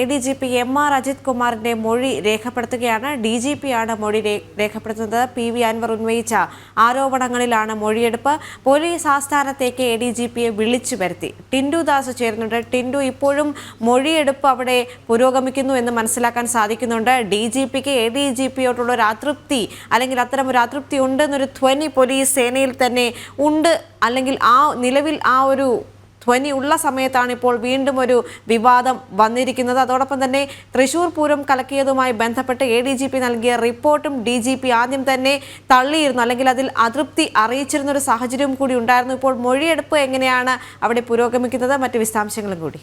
A D G P M R Ajith കുമാറിന്റെ മൊഴി രേഖപ്പെടുത്തുകയാണ്. ഡി ജി പി ആണ് മൊഴി രേഖപ്പെടുത്തുന്നത്. പി വി അൻവർ ഉന്നയിച്ച ആരോപണങ്ങളിലാണ് മൊഴിയെടുപ്പ്. പോലീസ് ആസ്ഥാനത്തേക്ക് എ ഡി ജി പിയെ വിളിച്ചു വരുത്തി. ടിൻഡു ദാസ് ചേരുന്നുണ്ട്. ടിൻഡു ഇപ്പോഴും മൊഴിയെടുപ്പ് അവിടെ പുരോഗമിക്കുന്നു എന്ന് മനസ്സിലാക്കാൻ സാധിക്കുന്നുണ്ട്. ഡി ജി പിക്ക് എ ഡി ജി പിയോടുള്ള ഒരു അതൃപ്തി അല്ലെങ്കിൽ അത്തരം ഒരു അതൃപ്തി ഉണ്ടെന്നൊരു ധ്വനി പോലീസ് സേനയിൽ തന്നെ ഉണ്ട്. അല്ലെങ്കിൽ ആ നിലവിൽ ആ ഒരു ധ്വനി ഉള്ള സമയത്താണ് ഇപ്പോൾ വീണ്ടും ഒരു വിവാദം വന്നിരിക്കുന്നത്. അതോടൊപ്പം തന്നെ തൃശൂർ പൂരം കലക്കിയതുമായി ബന്ധപ്പെട്ട് എ ഡി ജി പി നൽകിയ റിപ്പോർട്ടും ഡി ജി പി ആദ്യം തന്നെ തള്ളിയിരുന്നു. അല്ലെങ്കിൽ അതിൽ അതൃപ്തി അറിയിച്ചിരുന്ന ഒരു സാഹചര്യവും കൂടി ഉണ്ടായിരുന്നു. ഇപ്പോൾ മൊഴിയെടുപ്പ് എങ്ങനെയാണ് അവിടെ പുരോഗമിക്കുന്നത്? മറ്റ് വിശദാംശങ്ങളും കൂടി.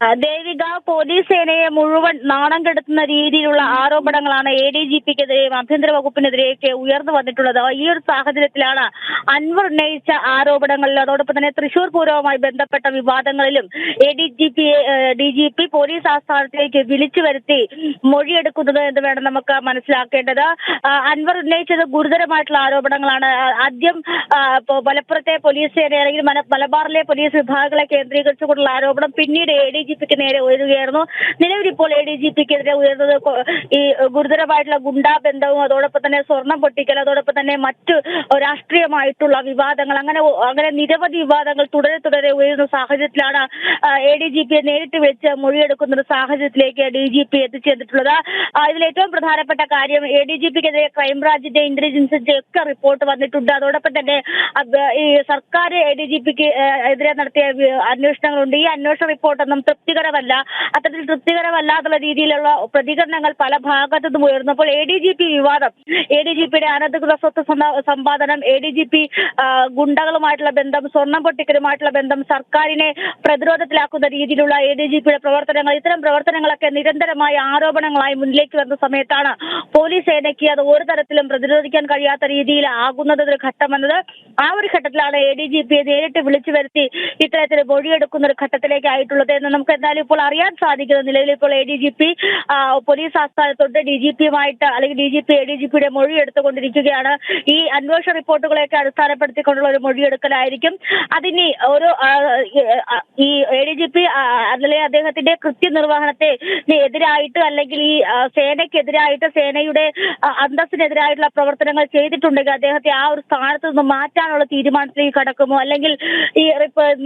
ദേവിക പോലീസ് സേനയെ മുഴുവൻ നാണം കെടുത്തുന്ന രീതിയിലുള്ള ആരോപണങ്ങളാണ് എ ഡി ജി പിക്കെതിരെയും ആഭ്യന്തര വകുപ്പിനെതിരെയൊക്കെ ഉയർന്നു വന്നിട്ടുള്ളത്. ഈ ഒരു സാഹചര്യത്തിലാണ് അൻവർ ഉന്നയിച്ച ആരോപണങ്ങളിൽ അതോടൊപ്പം തന്നെ തൃശൂർ പൂരവുമായി ബന്ധപ്പെട്ട വിവാദങ്ങളിലും A D G P D G P police ആസ്ഥാനത്തേക്ക് വിളിച്ചു വരുത്തി മൊഴിയെടുക്കുന്നത് എന്ന് വേണം നമുക്ക് മനസ്സിലാക്കേണ്ടത്. അൻവർ ഉന്നയിച്ചത് ഗുരുതരമായിട്ടുള്ള ആരോപണങ്ങളാണ്. ആദ്യം മലപ്പുറത്തെ പോലീസ് സേന അല്ലെങ്കിൽ മല- മലബാറിലെ പോലീസ് വിഭാഗങ്ങളെ കേന്ദ്രീകരിച്ചുകൊണ്ടുള്ള ആരോപണം പിന്നീട് എ ഡി ജി പിക്ക് നേരെ ഉയരുകയായിരുന്നു. നിലവിൽ ഇപ്പോൾ എ ഡി ഉയർന്നത് ഈ ഗുരുതരമായിട്ടുള്ള ഗുണ്ടാ ബന്ധവും അതോടൊപ്പം തന്നെ സ്വർണം പൊട്ടിക്കൽ അതോടൊപ്പം തന്നെ മറ്റ് രാഷ്ട്രീയമായിട്ടുള്ള വിവാദങ്ങൾ അങ്ങനെ അങ്ങനെ നിരവധി വിവാദങ്ങൾ തുടരെ തുടരെ ഉയരുന്ന സാഹചര്യത്തിലാണ് എ ഡി ജി പിയെ നേരിട്ട് വിളിച്ച് മൊഴിയെടുക്കുന്ന ഒരു സാഹചര്യത്തിലേക്ക് ഡി ജി പി എത്തിച്ചേർന്നിട്ടുള്ളത്. ഇതിൽ ഏറ്റവും പ്രധാനപ്പെട്ട കാര്യം എ ഡി ജി പിക്കെതിരെ ക്രൈംബ്രാഞ്ചിന്റെ ഇന്റലിജൻസിന്റെ ഒക്കെ റിപ്പോർട്ട് വന്നിട്ടുണ്ട്. അതോടൊപ്പം തന്നെ ഈ സർക്കാർ എ ഡി ജി പിക്ക് എതിരെ നടത്തിയ അന്വേഷണങ്ങളുണ്ട്. ഈ അന്വേഷണ റിപ്പോർട്ടൊന്നും തൃപ്തികരമല്ല അത്തരത്തിൽ തൃപ്തികരമല്ലാത്തുള്ള രീതിയിലുള്ള പ്രതികരണങ്ങൾ പല ഭാഗത്തു നിന്നും ഉയർന്നപ്പോൾ എ ഡി ജി പി വിവാദം എ ഡി ജി പിയുടെ അനധികൃത സ്വത്ത് സമ്പാദനം എ ഡി ജി പി ഗുണ്ടകളുമായിട്ടുള്ള ബന്ധം സ്വർണം പൊട്ടിക്കലുമായിട്ടുള്ള ബന്ധം സർക്കാരിനെ പ്രതിരോധത്തിലാക്കുന്ന രീതിയിലുള്ള എ ഡി ജി പിയുടെ പ്രവർത്തനങ്ങൾ ഇത്തരം പ്രവർത്തനങ്ങളൊക്കെ നിരന്തരമായ ആരോപണങ്ങളായി മുന്നിലേക്ക് വരുന്ന സമയത്താണ് പോലീസ് സേനയ്ക്ക് അത് ഒരു തരത്തിലും പ്രതിരോധിക്കാൻ കഴിയാത്ത രീതിയിൽ ആകുന്നത് ഒരു ഘട്ടം എന്നത് ആ ഒരു ഘട്ടത്തിലാണ് എ ഡി ജി പിയെ നേരിട്ട് വിളിച്ചു വരുത്തി ഇത്തരത്തിൽ മൊഴിയെടുക്കുന്ന ഒരു ഘട്ടത്തിലേക്ക് ആയിട്ടുള്ളത് എന്ന് നമുക്ക് എന്തായാലും ഇപ്പോൾ അറിയാൻ സാധിക്കുന്നത് നിലവിൽ ഇപ്പോൾ A D G P police ആസ്ഥാനത്തോട്ട് D G പിയുമായിട്ട് അല്ലെങ്കിൽ D G P A D G പിയുടെ മൊഴി എടുത്തുകൊണ്ടിരിക്കുകയാണ്. ഈ അന്വേഷണ റിപ്പോർട്ടുകളെയൊക്കെ അടിസ്ഥാനപ്പെടുത്തിക്കൊണ്ടുള്ള ഒരു മൊഴിയെടുക്കലായിരിക്കും. അതിനി ഒരു ഈ എ ഡി ജി പി അല്ലെങ്കിൽ അദ്ദേഹത്തിന്റെ കൃത്യനിർവഹണത്തെ എതിരായിട്ട് അല്ലെങ്കിൽ ഈ സേനയ്ക്കെതിരായിട്ട് സേനയുടെ അന്തസ്സിനെതിരായിട്ടുള്ള പ്രവർത്തനങ്ങൾ ചെയ്തിട്ടുണ്ടെങ്കിൽ അദ്ദേഹത്തെ ആ ഒരു സ്ഥാനത്ത് നിന്ന് മാറ്റാനുള്ള തീരുമാനത്തിലേക്ക് കടക്കുമോ? അല്ലെങ്കിൽ ഈ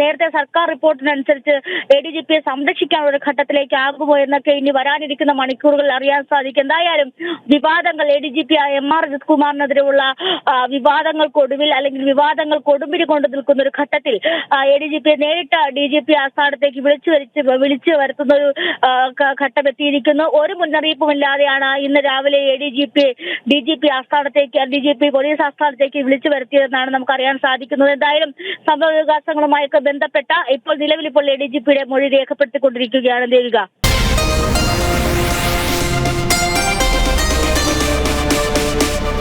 നേരത്തെ സർക്കാർ റിപ്പോർട്ടിനനുസരിച്ച് എ ഡി ജി പിയെ സംരക്ഷിക്കാനുള്ള ഘട്ടത്തിലേക്ക് ആകുമോ എന്നൊക്കെ ഇനി വരാനിരിക്കുന്ന മണിക്കൂറുകളിൽ അറിയാൻ സാധിക്കും. എന്തായാലും വിവാദങ്ങൾ എ ഡി ജി പി ആയ എം ആർ അജിത് കുമാറിനെതിരെയുള്ള വിവാദങ്ങൾക്കൊടുവിൽ അല്ലെങ്കിൽ വിവാദങ്ങൾ കൊടുമ്പിരി കൊണ്ട് നിൽക്കുന്ന ഒരു ഘട്ടത്തിൽ എ ഡി ജി പിയെ നേരിട്ട് ഡി ജി പി ആസ്ഥാനത്തേക്ക് വിളിച്ചു വരിച്ച് വിളിച്ചു വരുത്തുന്ന ഒരു ഘട്ടം എത്തിയിരിക്കുന്നു. ഒരു മുന്നറിയിപ്പുമില്ലാതെയാണ് ഇന്ന് രാവിലെ A D G P D G P ആസ്ഥാനത്തേക്ക് D G P police ആസ്ഥാനത്തേക്ക് വിളിച്ചു വരുത്തിയതെന്നാണ് നമുക്ക് അറിയാൻ സാധിക്കുന്നത്. എന്തായാലും സംഭവ വികാസങ്ങളുമായൊക്കെ ബന്ധപ്പെട്ട ഇപ്പോൾ നിലവിൽ ഇപ്പോൾ എ ഡി ജി പിയുടെ മൊഴി രേഖപ്പെടുത്തിക്കൊണ്ടിരിക്കുകയാണ് ദേവിക.